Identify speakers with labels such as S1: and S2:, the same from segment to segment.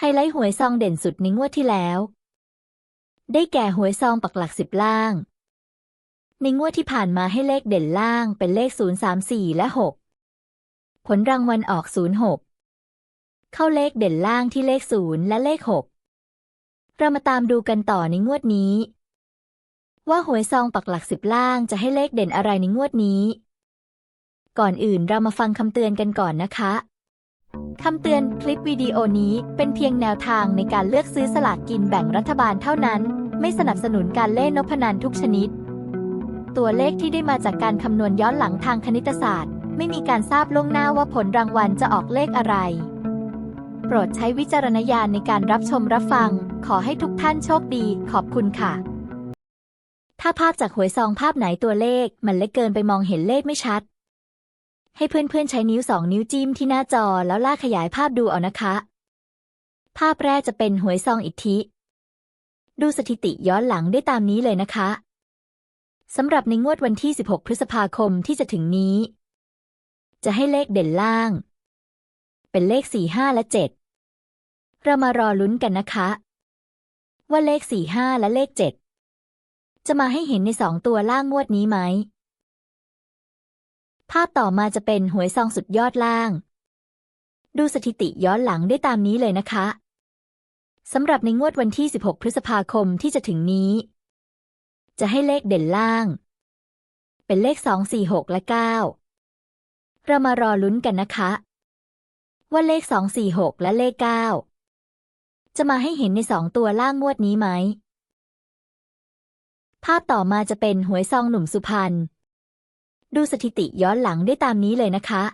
S1: ไฮไลท์หวยซองเด่นสุดในงวดที่แล้ว ได้แก่หวยซองปักหลักสิบล่าง ในงวดที่ผ่านมาให้เลขเด่นล่างเป็นเลข 0 3 4 และ 6 ผลรางวัลออก 0 6 เข้าเลขเด่นล่างที่เลข 0 และเลข 6 เรามาตามดูกันต่อในงวดนี้ ว่าหวยซองปักหลักสิบล่างจะให้เลขเด่นอะไรในงวดนี้ ก่อนอื่นเรามาฟังคำเตือนกันก่อนนะคะ คำเตือนคลิปวิดีโอนี้เป็นเพียงแนวทางในการเลือกซื้อสลากกินแบ่งรัฐบาลเท่านั้น ไม่สนับสนุนการเล่นนพนันทุกชนิด ตัวเลขที่ได้มาจากการคำนวณย้อนหลังทางคณิตศาสตร์ ไม่มีการทราบล่วงหน้าว่าผลรางวัลจะออกเลขอะไร โปรดใช้วิจารณญาณในการรับชมรับฟัง ขอให้ทุกท่านโชคดี ขอบคุณค่ะ ถ้าภาพจากหวยซองภาพไหนตัวเลขมันเล็กเกินไปมองเห็นเลขไม่ชัด ให้เพื่อนๆใช้นิ้วสองนิ้วจิ้มที่หน้าจอแล้วลากขยายภาพดูเอานะคะ ภาพแรกจะเป็นหวยซองอิทธิ ดูสถิติย้อนหลังได้ตามนี้เลยนะคะสำหรับในงวดวันที่ 16 พฤษภาคมที่จะถึงนี้ จะให้เลขเด่นล่าง เป็นเลข 4 5 และ 7 เรามารอลุ้นกันนะคะ ว่าเลข 4 5 และเลข 7 จะมาให้เห็นในสองตัวล่างงวดนี้ไหม ภาพต่อมาจะเป็นหวยซองสุดยอดล่าง ดูสถิติย้อนหลังได้ตามนี้เลยนะคะสำหรับในงวดวันที่ 16 พฤษภาคมที่จะถึงนี้ จะให้เลขเด่นล่าง เป็นเลข 2 4 6 และ 9 เรามารอลุ้นกันนะคะ ว่าเลข 2 4 6 และเลข 9 จะมาให้เห็นในสองตัวล่างงวดนี้ไหม ภาพต่อมาจะเป็นหวยซองหนุ่มสุพรรณ ดูสถิติย้อนหลังได้ตามนี้เลยนะคะ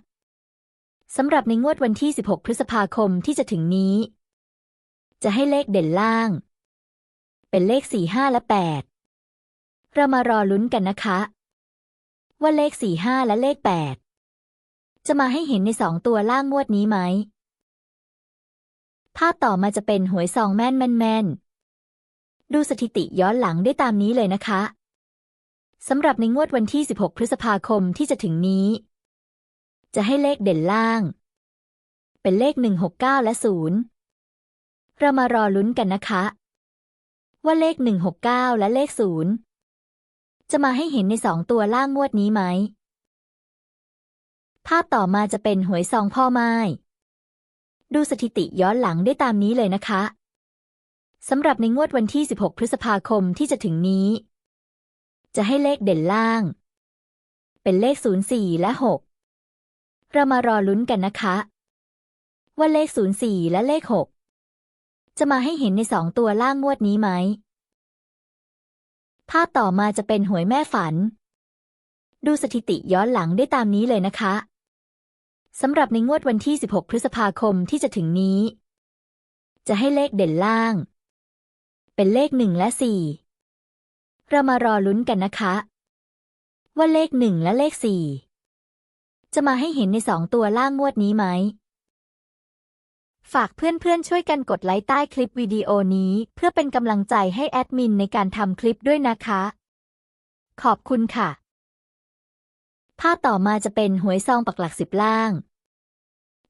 S1: สำหรับในงวดวันที่ 16 พฤษภาคมที่จะถึงนี้ จะให้เลขเด่นล่าง เป็นเลข 4 5 และ 8 เรามารอลุ้นกันนะคะ ว่าเลข 4 5 และเลข 8 จะมาให้เห็นในสองตัวล่างงวดนี้ไหม ภาพต่อมาจะเป็นหวยซองแม่นแม่นแม่นดูสถิติย้อนหลังได้ตามนี้เลยนะคะ สำหรับในงวดวันที่ 16 พฤษภาคมที่จะถึงนี้ จะให้เลขเด่นล่าง เป็นเลข 169 และ 0 เรามารอลุ้นกันนะคะ ว่าเลข 169 และเลข 0 จะมาให้เห็นในสองตัวล่างงวดนี้ไหม ภาพต่อมาจะเป็นหวยซองพ่อไม้ ดูสถิติย้อนหลังได้ตามนี้เลยนะคะสำหรับในงวดวันที่ 16 พฤษภาคมที่จะถึงนี้ จะให้เลขเด่นล่าง เป็นเลข 04 และ 6 เรามารอลุ้นกันนะคะ ว่าเลข 04 และเลข 6 จะมาให้เห็นในสองตัวล่างงวดนี้ไหม ภาพต่อมาจะเป็นหวยแม่ฝัน ดูสถิติย้อนหลังได้ตามนี้เลยนะคะสำหรับในงวดวันที่ 16 พฤษภาคมที่จะถึงนี้ จะให้เลขเด่นล่าง เป็นเลขหนึ่งและสี่ เรามารอลุ้นกันนะคะ ว่าเลขหนึ่งและเลขสี่จะมาให้เห็นในสองตัวล่างงวดนี้ไหม ฝากเพื่อนๆ ช่วยกันกดไลค์ใต้คลิปวิดีโอนี้ เพื่อเป็นกำลังใจให้แอดมินในการทำคลิปด้วยนะคะ ขอบคุณค่ะ ภาพต่อมาจะเป็นหวยซองปักหลักสิบล่าง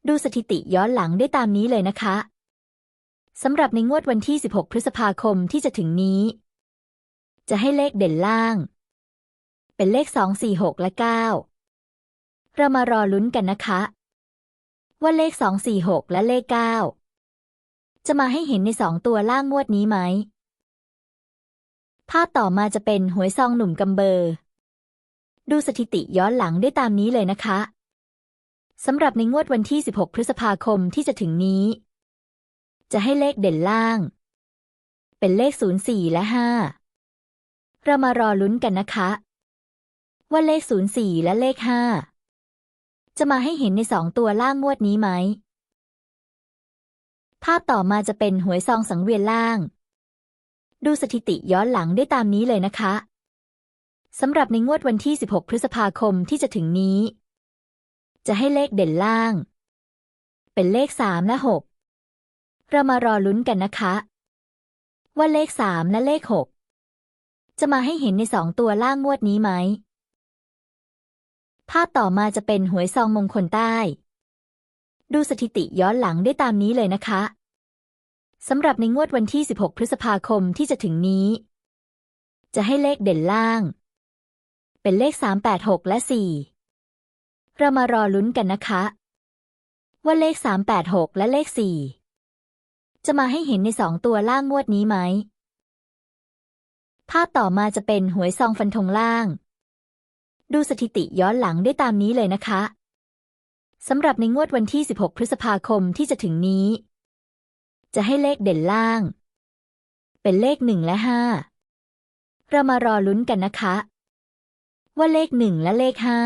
S1: ดูสถิติย้อนหลังได้ตามนี้เลยนะคะสำหรับในงวดวันที่ 16 พฤษภาคมที่จะถึงนี้ จะให้เลขเด่นล่าง เป็นเลข 2 4 6 และ 9 เรามารอลุ้นกันนะคะ ว่าเลข 2 4 6 และเลข 9 จะมาให้เห็นในสองตัวล่างงวดนี้ไหม ภาพต่อมาจะเป็นหวยซองหนุ่มกำเบอร์ ดูสถิติย้อนหลังได้ตามนี้เลยนะคะสำหรับในงวดวันที่ 16 พฤษภาคมที่จะถึงนี้ จะให้เลขเด่นล่าง เป็นเลข 04 และ 5 เรามารอลุ้นกันนะคะว่าเลข 04 และเลข 5 จะมาให้เห็นในสองตัวล่างงวดนี้ไหม ภาพต่อมาจะเป็นหวยซองสังเวียนล่าง ดูสถิติย้อนหลังได้ตามนี้เลยนะคะสำหรับในงวดวันที่ 16 พฤษภาคมที่จะถึงนี้ จะให้เลขเด่นล่าง เป็นเลข 3 และ 6 เรามารอลุ้นกันนะคะ ว่าเลขสามและเลขหก จะมาให้เห็นในสองตัวล่างงวดนี้ไหม ภาพต่อมาจะเป็นหวยซองมงคลใต้ ดูสถิติย้อนหลังได้ตามนี้เลยนะคะ สำหรับในงวดวันที่ 16 พฤษภาคมที่จะถึงนี้ จะให้เลขเด่นล่าง เป็นเลข 3 8 6 และ 4 เรามารอลุ้นกันนะคะ ว่าเลข 3 8 6 และเลข 4 จะมาให้เห็นในสองตัวล่างงวดนี้ไหม ภาพต่อมาจะเป็นหวยซองฟันธงล่าง ดูสถิติย้อนหลังได้ตามนี้เลยนะคะสำหรับในงวดวันที่ 16 พฤษภาคมที่จะถึงนี้ จะให้เลขเด่นล่าง เป็นเลขหนึ่งและห้าเรามารอลุ้นกันนะคะ ว่าเลขหนึ่งและเลขห้า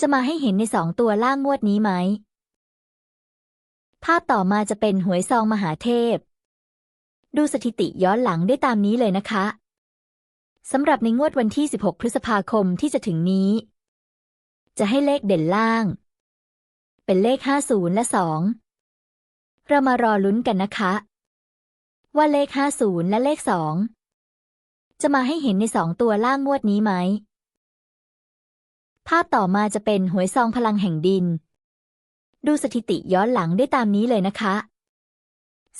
S1: จะมาให้เห็นในสองตัวล่างงวดนี้ไหม ภาพต่อมาจะเป็นหวยซองมหาเทพ ดูสถิติย้อนหลังได้ตามนี้เลยนะคะสำหรับในงวดวันที่ 16 พฤษภาคมที่จะถึงนี้ จะให้เลขเด่นล่าง เป็นเลข 50 และ 2 เรามารอลุ้นกันนะคะ ว่าเลข 50 และเลข 2 จะมาให้เห็นในสองตัวล่างงวดนี้ไหม ภาพต่อมาจะเป็นหวยซองพลังแห่งดิน ดูสถิติย้อนหลังได้ตามนี้เลยนะคะ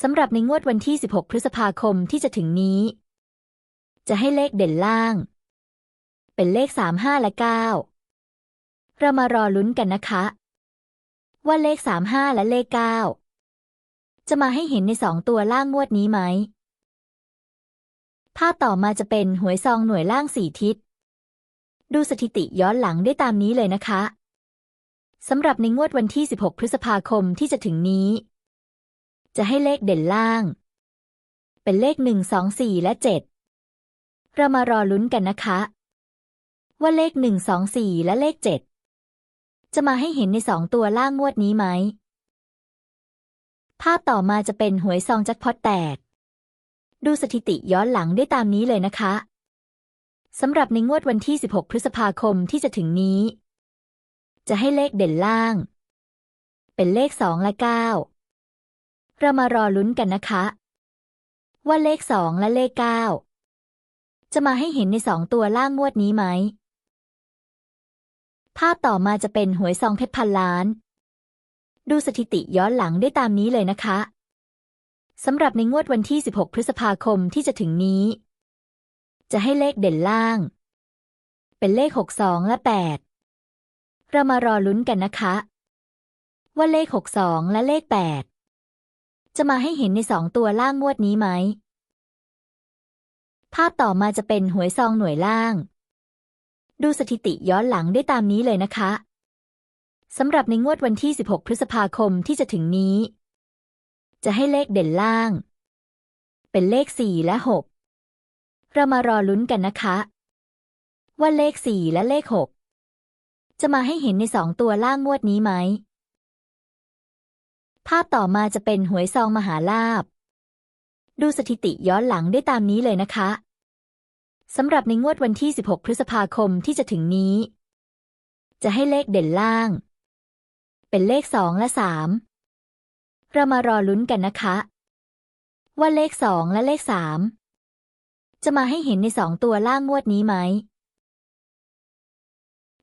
S1: สำหรับในงวดวันที่ 16 พฤษภาคมที่จะถึงนี้ จะให้เลขเด่นล่าง เป็นเลข 3 5 และ 9 เรามารอลุ้นกันนะคะ ว่าเลข 3 5 และเลข 9 จะมาให้เห็นในสองตัวล่างงวดนี้ไหม ภาพต่อมาจะเป็นหวยซองหน่วยล่างสี่ทิศ ดูสถิติย้อนหลังได้ตามนี้เลยนะคะสำหรับในงวดวันที่ 16 พฤษภาคมที่จะถึงนี้ จะให้เลขเด่นล่าง เป็นเลข1 2 4และ7เรามารอลุ้นกันนะคะ ว่าเลข1 2 4และเลข7จะมาให้เห็นในสองตัวล่างงวดนี้ไหม ภาพต่อมาจะเป็นหวยซองแจ็คพอตแตก ดูสถิติย้อนหลังได้ตามนี้เลยนะคะสำหรับในงวดวันที่ 16 พฤษภาคมที่จะถึงนี้ จะให้เลขเด่นล่าง เป็นเลข 2 และ 9 เรามารอลุ้นกันนะคะ ว่าเลข2และเลข9จะมาให้เห็นในสองตัวล่างงวดนี้ไหม ภาพต่อมาจะเป็นหวยซองเพชรพันล้าน ดูสถิติย้อนหลังได้ตามนี้เลยนะคะสำหรับในงวดวันที่ 16 พฤษภาคมที่จะถึงนี้ จะให้เลขเด่นล่าง เป็นเลข 62 และ 8 เรามารอลุ้นกันนะคะ ว่าเลข 62 และเลข 8 จะมาให้เห็นในสองตัวล่างงวดนี้ไหม ภาพต่อมาจะเป็นหวยซองหน่วยล่าง ดูสถิติย้อนหลังได้ตามนี้เลยนะคะสำหรับในงวดวันที่ 16 พฤษภาคมที่จะถึงนี้ จะให้เลขเด่นล่าง เป็นเลข 4 และ 6 เรามารอลุ้นกันนะคะ ว่าเลข 4 และเลข 6 จะมาให้เห็นในสองตัวล่างงวดนี้ไหม ภาพต่อมาจะเป็นหวยซองมหาลาบ ดูสถิติย้อนหลังได้ตามนี้เลยนะคะสำหรับในงวดวันที่ 16 พฤษภาคมที่จะถึงนี้ จะให้เลขเด่นล่าง เป็นเลข 2 และ 3 เรามารอลุ้นกันนะคะ ว่าเลข 2 และเลข 3 จะมาให้เห็นในสองตัวล่างงวดนี้ไหม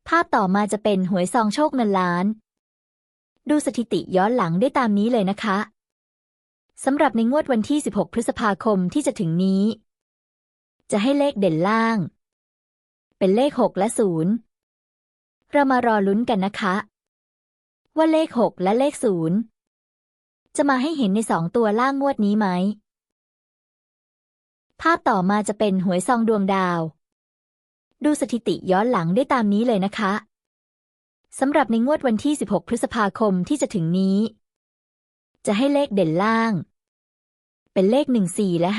S1: ภาพต่อมาจะเป็นหวยซองโชคเงินล้าน ดูสถิติย้อนหลังได้ตามนี้เลยนะคะสำหรับในงวดวันที่ 16 พฤษภาคมที่จะถึงนี้ จะให้เลขเด่นล่าง เป็นเลข 6 และ 0 เรามารอลุ้นกันนะคะ ว่าเลข 6 และเลข 0 จะมาให้เห็นในสองตัวล่างงวดนี้ไหม ภาพต่อมาจะเป็นหวยซองดวงดาว ดูสถิติย้อนหลังได้ตามนี้เลยนะคะ สำหรับในงวดวันที่ 16 พฤษภาคมที่จะถึงนี้ จะให้เลขเด่นล่าง เป็นเลข 1 4 และ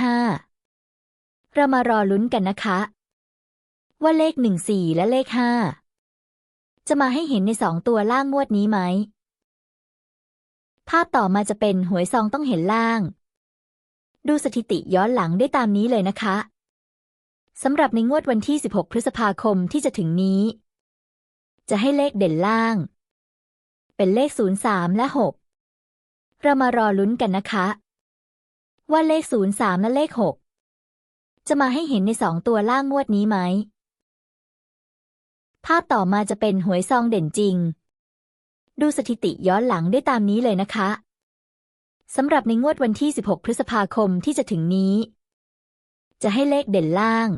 S1: 5 เรามารอลุ้นกันนะคะ ว่าเลข 1 4 และเลข 5 จะมาให้เห็นในสองตัวล่างงวดนี้ไหม ภาพต่อมาจะเป็นหวยซองต้องเห็นล่าง ดูสถิติย้อนหลังได้ตามนี้เลยนะคะสำหรับในงวดวันที่ 16 พฤษภาคมที่จะถึงนี้ จะให้เลขเด่นล่าง เป็นเลข 03 และ 6 เรามารอลุ้นกันนะคะ ว่าเลข 03 และเลข 6 จะมาให้เห็นในสองตัวล่างงวดนี้ไหม ภาพต่อมาจะเป็นหวยซองเด่นจริง ดูสถิติย้อนหลังได้ตามนี้เลยนะคะสำหรับในงวดวันที่ 16 พฤษภาคมที่จะถึงนี้ จะให้เลขเด่นล่าง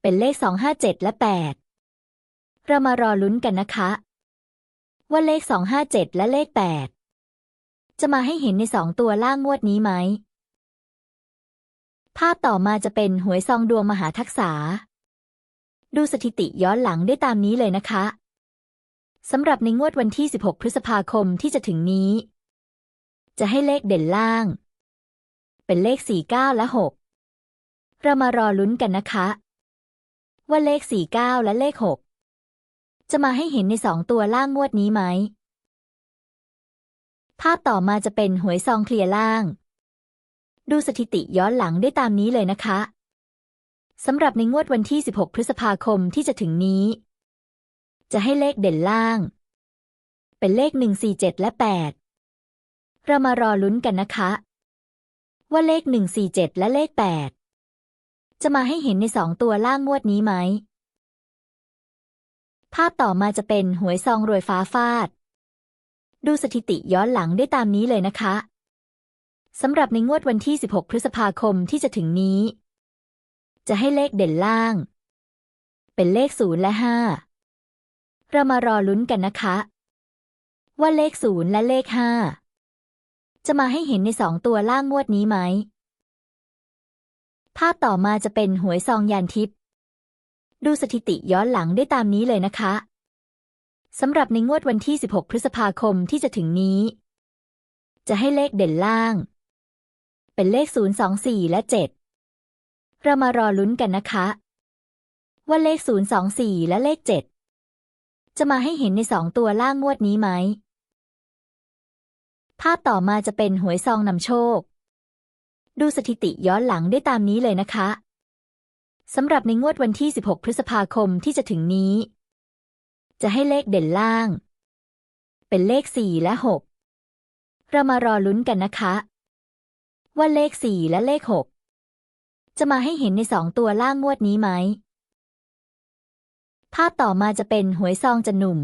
S1: เป็นเลข 257 และ 8 เรามารอลุ้นกันนะคะ ว่าเลข 257 และเลข 8 จะมาให้เห็นในสองตัวล่างงวดนี้ไหม ภาพต่อมาจะเป็นหวยซองดวงมหาทักษา ดูสถิติย้อนหลังได้ตามนี้เลยนะคะสำหรับในงวดวันที่ 16 พฤษภาคมที่จะถึงนี้ จะให้เลขเด่นล่าง เป็นเลข 49 และ 6 เรามารอลุ้นกันนะคะ ว่าเลข 49 และเลข 6 จะมาให้เห็นในสองตัวล่างงวดนี้ไหม ภาพต่อมาจะเป็นหวยซองเคลียร์ล่าง ดูสถิติย้อนหลังได้ตามนี้เลยนะคะสำหรับในงวดวันที่ 16 พฤษภาคมที่จะถึงนี้ จะให้เลขเด่นล่าง เป็นเลข 147 และ 8 เรามารอลุ้นกันนะคะ ว่าเลข 147 และเลข 8 จะมาให้เห็นในสองตัวล่างงวดนี้ไหม ภาพต่อมาจะเป็นหวยซองรวยฟ้าฟาด ดูสถิติย้อนหลังได้ตามนี้เลยนะคะสำหรับในงวดวันที่ 16 พฤษภาคมที่จะถึงนี้ จะให้เลขเด่นล่าง เป็นเลข 0 และ 5 เรามารอลุ้นกันนะคะ ว่าเลข 0 และเลข 5 จะมาให้เห็นในสองตัวล่างงวดนี้ไหม ภาพต่อมาจะเป็นหวยซองยานทิพย์ ดูสถิติย้อนหลังได้ตามนี้เลยนะคะสำหรับในงวดวันที่ 16 พฤษภาคมที่จะถึงนี้ จะให้เลขเด่นล่าง เป็นเลข 024 และ 7 เรามารอลุ้นกันนะคะ ว่าเลข 024 และเลข 7 จะมาให้เห็นในสองตัวล่างงวดนี้ไหม ภาพต่อมาจะเป็นหวยซองนำโชค ดูสถิติย้อนหลังได้ตามนี้เลยนะคะ สำหรับในงวดวันที่ 16 พฤษภาคมที่จะถึงนี้ จะให้เลขเด่นล่าง เป็นเลข 4 และ 6 เรามารอลุ้นกันนะคะ ว่าเลข 4 และเลข 6 จะมาให้เห็นในสองตัวล่างงวดนี้ไหม ภาพต่อมาจะเป็นหวยซองจันหนุ่ม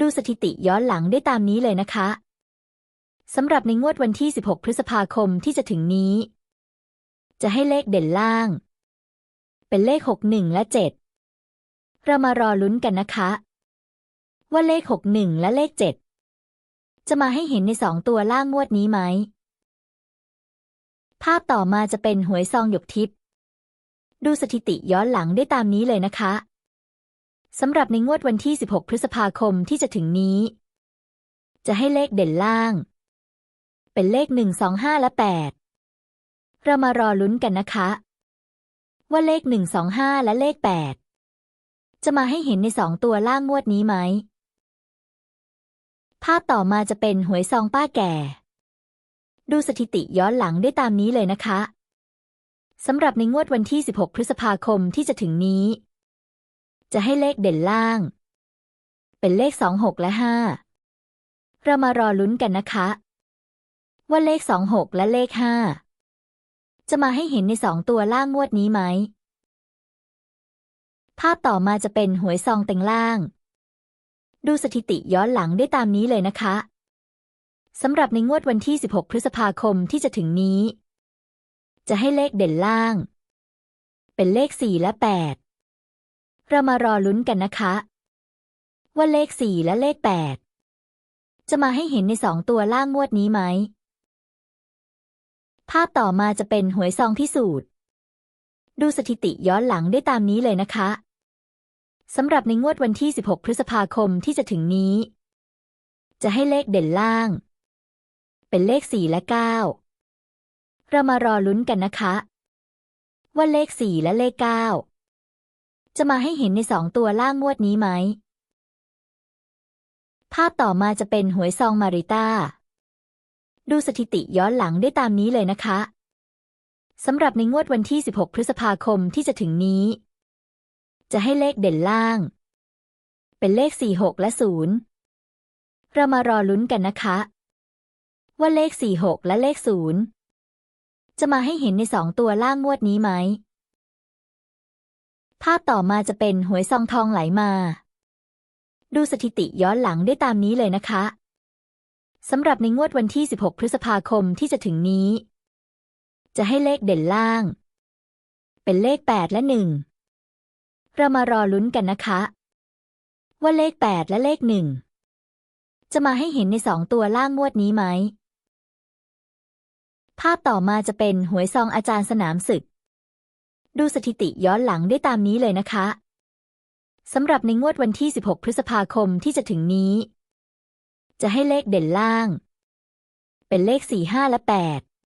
S1: ดูสถิติย้อนหลังได้ตามนี้เลยนะคะสำหรับในงวดวันที่ 16 พฤษภาคมที่จะถึงนี้ จะให้เลขเด่นล่าง เป็นเลข 61 และ 7 เรามารอลุ้นกันนะคะ ว่าเลข 61 และเลข 7 จะมาให้เห็นในสองตัวล่างงวดนี้ไหม ภาพต่อมาจะเป็นหวยซองหยกทิพย์ดูสถิติย้อนหลังได้ตามนี้เลยนะคะสำหรับในงวดวันที่ 16 พฤษภาคมที่จะถึงนี้ จะให้เลขเด่นล่าง เป็นเลข 1 2 5 และ 8 เรามารอลุ้นกันนะคะ ว่าเลข1 2 5และเลข8จะมาให้เห็นในสองตัวล่างงวดนี้ไหม ภาพต่อมาจะเป็นหวยซองป้าแก่ ดูสถิติย้อนหลังได้ตามนี้เลยนะคะ สำหรับในงวดวันที่ 16 พฤษภาคมที่จะถึงนี้ จะให้เลขเด่นล่าง เป็นเลข 26 และ 5 เรามารอลุ้นกันนะคะ ว่าเลข 26 และเลข 5 จะมาให้เห็นในสองตัวล่างงวดนี้ไหม ภาพต่อมาจะเป็นหวยซองเต็งล่าง ดูสถิติย้อนหลังได้ตามนี้เลยนะคะสำหรับในงวดวันที่ 16 พฤษภาคมที่จะถึงนี้ จะให้เลขเด่นล่าง เป็นเลข 4 และ 8 เรามารอลุ้นกันนะคะ ว่าเลข 4 และเลข 8 จะมาให้เห็นในสองตัวล่างงวดนี้ไหม ภาพต่อมาจะเป็นหวยซองพิสูจน์ ดูสถิติย้อนหลังได้ตามนี้เลยนะคะสำหรับในงวดวันที่ 16 พฤษภาคมที่จะถึงนี้ จะให้เลขเด่นล่าง เป็นเลข 4 และ 9 เรามารอลุ้นกันนะคะ ว่าเลข 4 และเลข 9 จะมาให้เห็นในสองตัวล่างงวดนี้ไหม ภาพต่อมาจะเป็นหวยซองมาริต้า ดูสถิติย้อนหลังได้ตามนี้เลยนะคะสำหรับในงวดวันที่ 16 พฤษภาคมที่จะถึงนี้ จะให้เลขเด่นล่าง เป็นเลข 46 และ 0 เรามารอลุ้นกันนะคะ ว่าเลข 46 และเลข 0 จะมาให้เห็นในสองตัวล่างงวดนี้ไหม ภาพต่อมาจะเป็นหวยซองทองไหลมา ดูสถิติย้อนหลังได้ตามนี้เลยนะคะ สำหรับในงวดวันที่ 16 พฤษภาคมที่จะถึงนี้ จะให้เลขเด่นล่าง เป็นเลข 8 และ 1 เรามารอลุ้นกันนะคะ ว่าเลข 8 และเลข 1 จะมาให้เห็นในสองตัวล่างงวดนี้ไหม ภาพต่อมาจะเป็นหวยซองอาจารย์สนามศึก ดูสถิติย้อนหลังได้ตามนี้เลยนะคะสำหรับในงวดวันที่ 16 พฤษภาคมที่จะถึงนี้ จะให้เลขเด่นล่าง เป็นเลข4 5และ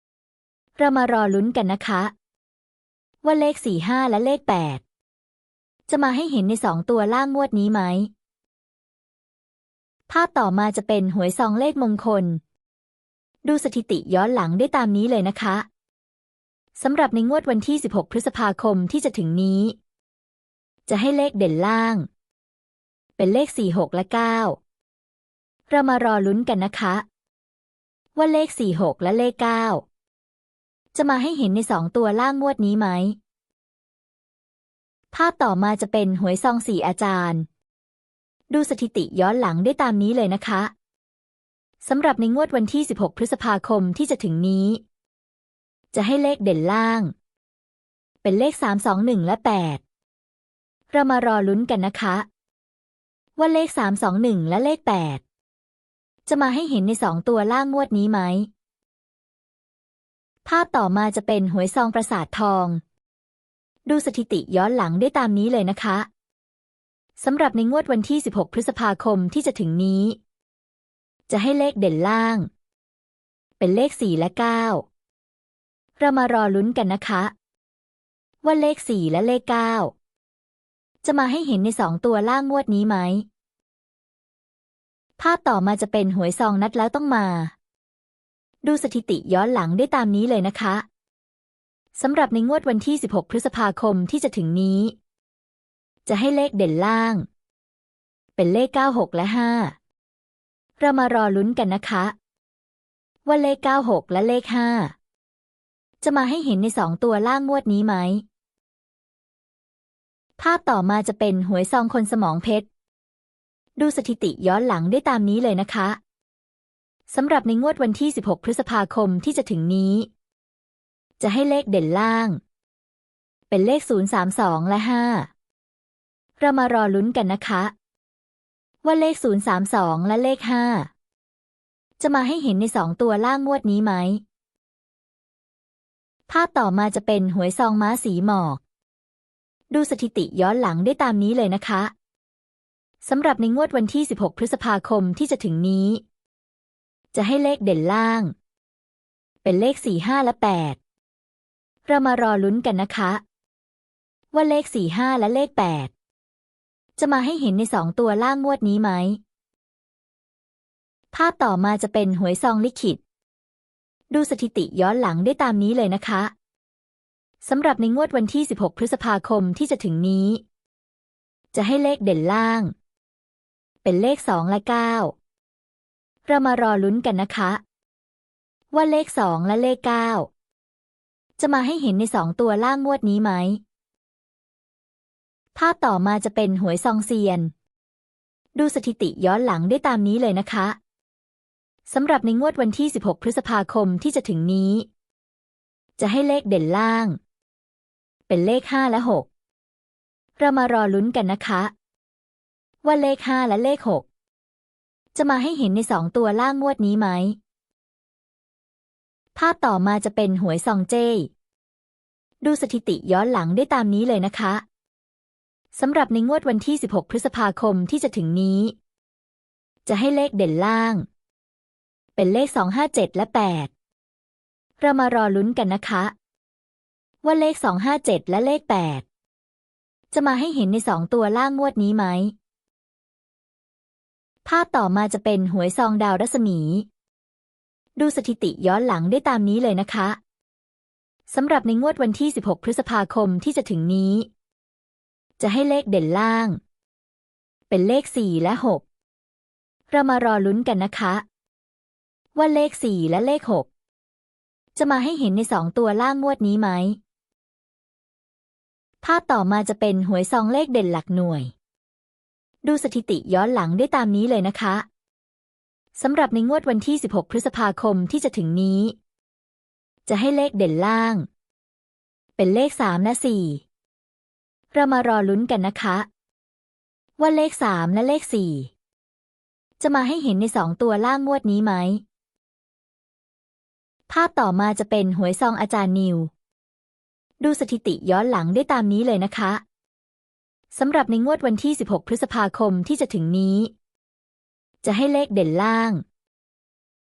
S1: 8เรามารอลุ้นกันนะคะ ว่าเลข4 5และเลข8จะมาให้เห็นในสองตัวล่างงวดนี้ไหม ภาพต่อมาจะเป็นหวยซองเลขมงคล ดูสถิติย้อนหลังได้ตามนี้เลยนะคะสำหรับในงวดวันที่ 16 พฤษภาคมที่จะถึงนี้ จะให้เลขเด่นล่าง เป็นเลข 4 6 และ 9 เรามารอลุ้นกันนะคะ ว่าเลข 4 6 และเลข 9 จะมาให้เห็นในสองตัวล่างงวดนี้ไหม ภาพต่อมาจะเป็นหวยซองสี่อาจารย์ ดูสถิติย้อนหลังได้ตามนี้เลยนะคะสำหรับในงวดวันที่ 16 พฤษภาคมที่จะถึงนี้ จะให้เลขเด่นล่าง เป็นเลข 3 2 1 และ 8 เรามารอลุ้นกันนะคะ ว่าเลข 3 2 1 และเลข 8 จะมาให้เห็นในสองตัวล่างงวดนี้ไหม ภาพต่อมาจะเป็นหวยซองประสาททอง ดูสถิติย้อนหลังได้ตามนี้เลยนะคะสำหรับในงวดวันที่ 16 พฤษภาคมที่จะถึงนี้ จะให้เลขเด่นล่าง เป็นเลข 4 และ 9 เรามารอลุ้นกันนะคะ ว่าเลข 4 และเลข 9 จะมาให้เห็นในสองตัวล่างงวดนี้ไหม ภาพต่อมาจะเป็นหวยซองนัดแล้วต้องมา ดูสถิติย้อนหลังได้ตามนี้เลยนะคะสำหรับในงวดวันที่ 16 พฤษภาคมที่จะถึงนี้ จะให้เลขเด่นล่าง เป็นเลข 96 และ 5 เรามารอลุ้นกันนะคะ ว่าเลข 96 และเลข 5 จะมาให้เห็นในสองตัวล่างงวดนี้ไหม ภาพต่อมาจะเป็นหวยซองคนสมองเพชร ดูสถิติย้อนหลังได้ตามนี้เลยนะคะสำหรับในงวดวันที่ 16 พฤษภาคมที่จะถึงนี้ จะให้เลขเด่นล่าง เป็นเลข 032 และ 5 เรามารอลุ้นกันนะคะ ว่าเลข 032 และเลข 5 จะมาให้เห็นในสองตัวล่างงวดนี้ไหม ภาพต่อมาจะเป็นหวยซองม้าสีหมอก ดูสถิติย้อนหลังได้ตามนี้เลยนะคะ สำหรับในงวดวันที่ 16 พฤษภาคมที่จะถึงนี้ จะให้เลขเด่นล่าง เป็นเลข 4 5 และ 8 เรามารอลุ้นกันนะคะ ว่าเลข 4 5 และเลข 8 จะมาให้เห็นในสองตัวล่างงวดนี้ไหม ภาพต่อมาจะเป็นหวยซองลิขิต ดูสถิติย้อนหลังได้ตามนี้เลยนะคะสำหรับในงวดวันที่ 16 พฤษภาคมที่จะถึงนี้ จะให้เลขเด่นล่าง เป็นเลข2และ9เรามารอลุ้นกันนะคะ ว่าเลข2และเลข9จะมาให้เห็นในสองตัวล่างงวดนี้ไหม ภาพต่อมาจะเป็นหวยซองเซียน ดูสถิติย้อนหลังได้ตามนี้เลยนะคะสำหรับในงวดวันที่ 16 พฤษภาคมที่จะถึงนี้ จะให้เลขเด่นล่าง เป็นเลข 5 และ 6 เรามารอลุ้นกันนะคะ ว่าเลข5และเลข6จะมาให้เห็นในสองตัวล่างงวดนี้ไหม ภาพต่อมาจะเป็นหวยซองเจ้ดูสถิติย้อนหลังได้ตามนี้เลยนะคะ สำหรับในงวดวันที่ 16 พฤษภาคมที่จะถึงนี้ จะให้เลขเด่นล่าง เป็นเลข 257 และ 8 เรามารอลุ้นกันนะคะ ว่าเลข 257 และเลข 8 จะมาให้เห็นในสองตัวล่างงวดนี้ไหม ภาพต่อมาจะเป็นหวยซองดาวรัศมี ดูสถิติย้อนหลังได้ตามนี้เลยนะคะสำหรับในงวดวันที่ 16 พฤษภาคมที่จะถึงนี้ จะให้เลขเด่นล่าง เป็นเลข 4 และ 6 เรามารอลุ้นกันนะคะ ว่าเลข 4 และเลข 6 จะมาให้เห็นในสองตัวล่างงวดนี้ไหม ภาพต่อมาจะเป็นหวยซองเลขเด่นหลักหน่วย ดูสถิติย้อนหลังได้ตามนี้เลยนะคะสำหรับในงวดวันที่ 16 พฤษภาคมที่จะถึงนี้ จะให้เลขเด่นล่าง เป็นเลข 3 และ 4 เรามารอลุ้นกันนะคะ ว่าเลข 3 และเลข 4 จะมาให้เห็นในสองตัวล่างงวดนี้ไหม ภาพต่อมาจะเป็นหวยซองอาจารย์นิว ดูสถิติย้อนหลังได้ตามนี้เลยนะคะ สำหรับในงวดวันที่ 16 พฤษภาคมที่จะถึงนี้ จะให้เลขเด่นล่าง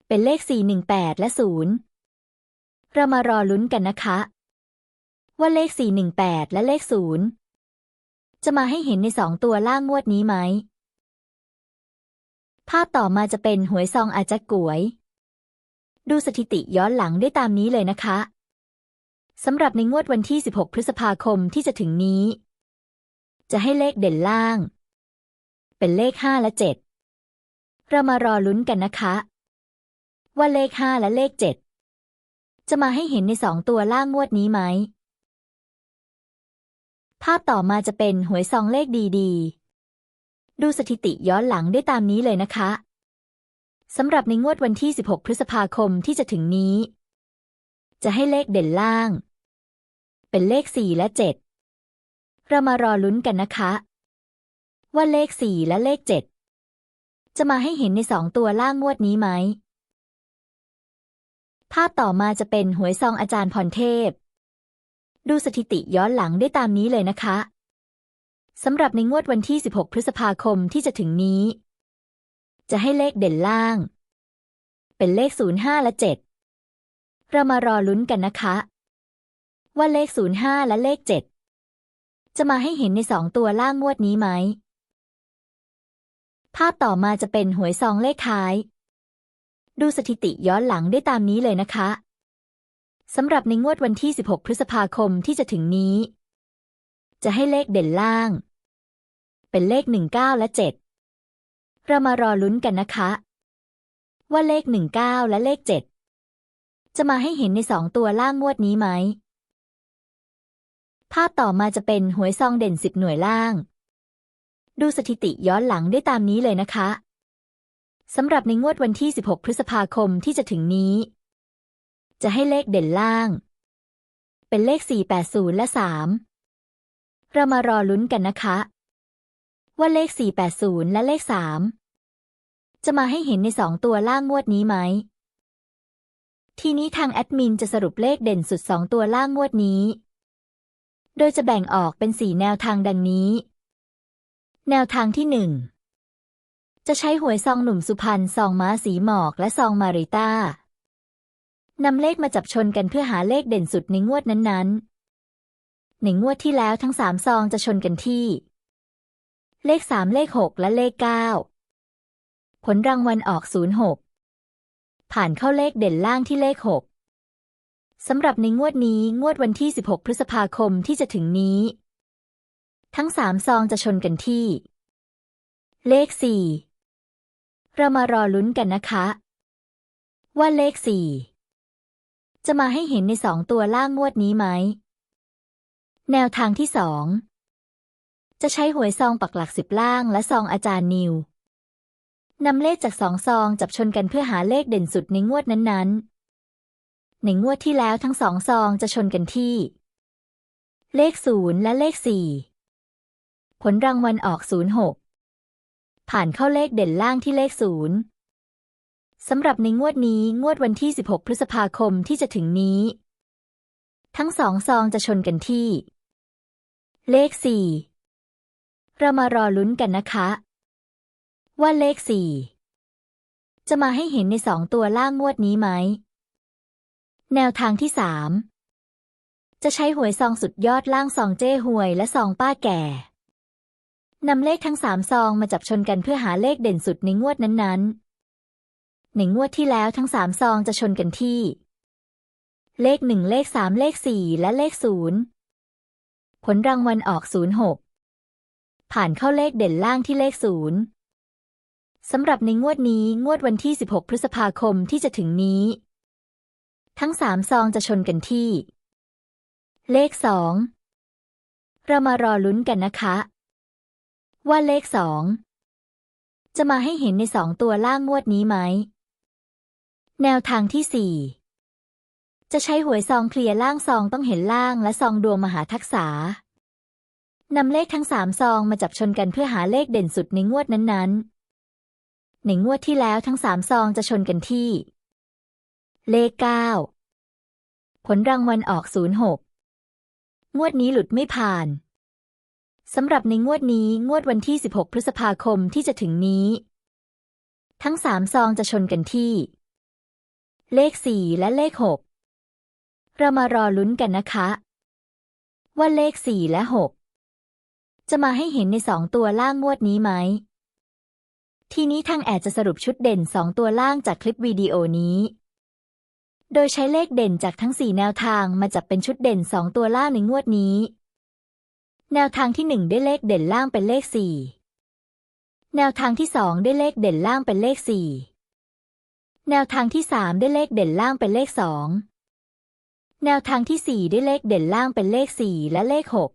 S1: เป็นเลข 418 และ 0 เรามารอลุ้นกันนะคะ ว่าเลข 418 และเลข 0 จะมาให้เห็นในสองตัวล่างงวดนี้ไหม ภาพต่อมาจะเป็นหวยซองอาจักก๋วย ดูสถิติย้อนหลังได้ตามนี้เลยนะคะสำหรับในงวดวันที่ 16 พฤษภาคมที่จะถึงนี้ จะให้เลขเด่นล่าง เป็นเลข5และ7เรามารอลุ้นกันนะคะ ว่าเลข5และเลข7จะมาให้เห็นในสองตัวล่างงวดนี้ไหม ภาพต่อมาจะเป็นหวยซองเลขดีๆ ดูสถิติย้อนหลังได้ตามนี้เลยนะคะสำหรับในงวดวันที่ 16 พฤษภาคมที่จะถึงนี้ จะให้เลขเด่นล่าง เป็นเลข 4 และ 7 เรามารอลุ้นกันนะคะ ว่าเลข4และเลข7จะมาให้เห็นในสองตัวล่างงวดนี้ไหม ภาพต่อมาจะเป็นหวยซองอาจารย์พรเทพ ดูสถิติย้อนหลังได้ตามนี้เลยนะคะสำหรับในงวดวันที่ 16 พฤษภาคมที่จะถึงนี้ จะให้เลขเด่นล่าง เป็นเลข 05 และ 7 เรามารอลุ้นกันนะคะ ว่าเลข 05 และเลข 7 จะมาให้เห็นในสองตัวล่างงวดนี้ไหม ภาพต่อมาจะเป็นหวยซองเลขท้าย ดูสถิติย้อนหลังได้ตามนี้เลยนะคะ สำหรับในงวดวันที่ 16 พฤษภาคมที่จะถึงนี้ จะให้เลขเด่นล่าง เป็นเลข 19 และ 7 เรามารอลุ้นกันนะคะ ว่าเลข 19 และเลข 7 จะมาให้เห็นในสองตัวล่างงวดนี้ไหม ภาพต่อมาจะเป็นหวยซองเด่น 10 หน่วยล่าง ดูสถิติย้อนหลังได้ตามนี้เลยนะคะ สำหรับในงวดวันที่ 16 พฤษภาคมที่จะถึงนี้ จะให้เลขเด่นล่าง เป็นเลข 480 และ 3 เรามารอลุ้นกันนะคะ ว่าเลข 480 และเลข 3 จะมาให้เห็นในสองตัวล่างงวดนี้ไหมทีนี้ทางแอดมินจะสรุปเลขเด่นสุด 2 ตัวล่างงวดนี้ โดยจะแบ่งออกเป็น4แนวทางดังนี้ แนวทางที่1จะใช้หวยซองหนุ่มสุพรรณซองม้าสีหมอกและซองมาริต้านำเลขมาจับชนกันเพื่อหาเลขเด่นสุดในงวดนั้นๆ ในงวดที่แล้วทั้งสามซองจะชนกันที่ เลขสามเลขหกและเลขเก้าผลรางวัลออกศูนย์หกผ่านเข้าเลขเด่นล่างที่เลขหก สำหรับในงวดนี้งวดวันที่ 16 พฤษภาคมที่จะถึงนี้ ทั้งสามซองจะชนกันที่ เลขสี่เรามารอลุ้นกันนะคะ ว่าเลขสี่จะมาให้เห็นในสองตัวล่างงวดนี้ไหม แนวทางที่สองจะใช้หวยซองปักหลักสิบล่างและซองอาจารย์นิวนำเลขจากสองซองจับชนกันเพื่อหาเลขเด่นสุดในงวดนั้นๆ ในงวดที่แล้วทั้งสองซองจะชนกันที่ เลขศูนย์และเลขสี่ผลรางวัลออกศูนย์หกผ่านเข้าเลขเด่นล่างที่เลขศูนย์สำหรับในงวดนี้งวดวันที่ 16 พฤษภาคมที่จะถึงนี้ ทั้งสองซองจะชนกันที่ เลขสี่เรามารอลุ้นกันนะคะ ว่าเลขสี่จะมาให้เห็นในสองตัวล่างงวดนี้ไหม แนวทางที่สามจะใช้หวยซองสุดยอดล่างซองเจ้หวยและซองป้าแก่นำเลขทั้งสามซองมาจับชนกันเพื่อหาเลขเด่นสุดในงวดนั้นๆ ในงวดที่แล้วทั้งสามซองจะชนกันที่ เลขหนึ่งเลขสามเลขสี่และเลขศูนย์ผลรางวัลออกศูนย์หกผ่านเข้าเลขเด่นล่างที่เลขศูนย์สำหรับในงวดนี้งวดวันที่ 16 พฤษภาคมที่จะถึงนี้ ทั้งสามซองจะชนกันที่ เลขสอง เรามารอลุ้นกันนะคะ ว่าเลขสองจะมาให้เห็นในสองตัวล่างงวดนี้ไหม แนวทางที่สี่จะใช้หวยซองเคลียร์ล่างซองต้องเห็นล่างและซองดวงมหาทักษานำเลขทั้งสามซองมาจับชนกันเพื่อหาเลขเด่นสุดในงวดนั้นๆ ในงวดที่แล้วทั้งสามซองจะชนกันที่ เลขเก้าผลรางวัลออกศูนย์หกงวดนี้หลุดไม่ผ่านสำหรับในงวดนี้งวดวันที่ 16 พฤษภาคมที่จะถึงนี้ ทั้งสามซองจะชนกันที่ เลขสี่และเลขหกเรามารอลุ้นกันนะคะ ว่าเลขสี่และหกจะมาให้เห็นในสองตัวล่างงวดนี้ไหม ทีนี้ทางแอดจะสรุปชุดเด่นสองตัวล่างจากคลิปวิดีโอนี้ โดยใช้เลขเด่นจากทั้งสี่แนวทางมาจับเป็นชุดเด่นสองตัวล่างในงวดนี้ แนวทางที่หนึ่งได้เลขเด่นล่างเป็นเลขสี่แนวทางที่สองได้เลขเด่นล่างเป็นเลขสี่แนวทางที่สามได้เลขเด่นล่างเป็นเลขสองแนวทางที่สี่ได้เลขเด่นล่างเป็นเลขสี่และเลขหก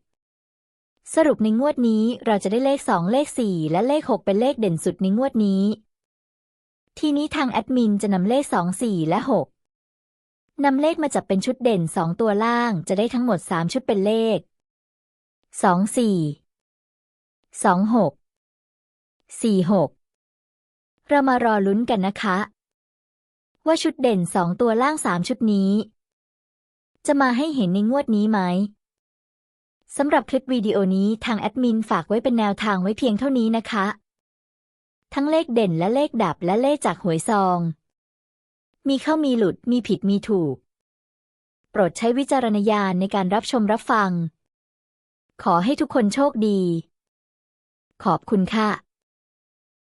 S1: สรุปในงวดนี้เราจะได้เลขสองเลขสี่และเลขหกเป็นเลขเด่นสุดในงวดนี้ ทีนี้ทางแอดมินจะนำเลขสองสี่และหก นำเลขมาจับเป็นชุดเด่นสองตัวล่างจะได้ทั้งหมดสามชุดเป็นเลขสองสี่สองหกสี่หกเรามารอลุ้นกันนะคะ ว่าชุดเด่นสองตัวล่างสามชุดนี้ จะมาให้เห็นในงวดนี้ไหมสำหรับคลิปวิดีโอนี้ทางแอดมินฝากไว้เป็นแนวทางไว้เพียงเท่านี้นะคะ ทั้งเลขเด่นและเลขดับและเลขจากหวยซอง มีเข้ามีหลุดมีผิดมีถูก โปรดใช้วิจารณญาณในการรับชมรับฟัง ขอให้ทุกคนโชคดี ขอบคุณค่ะ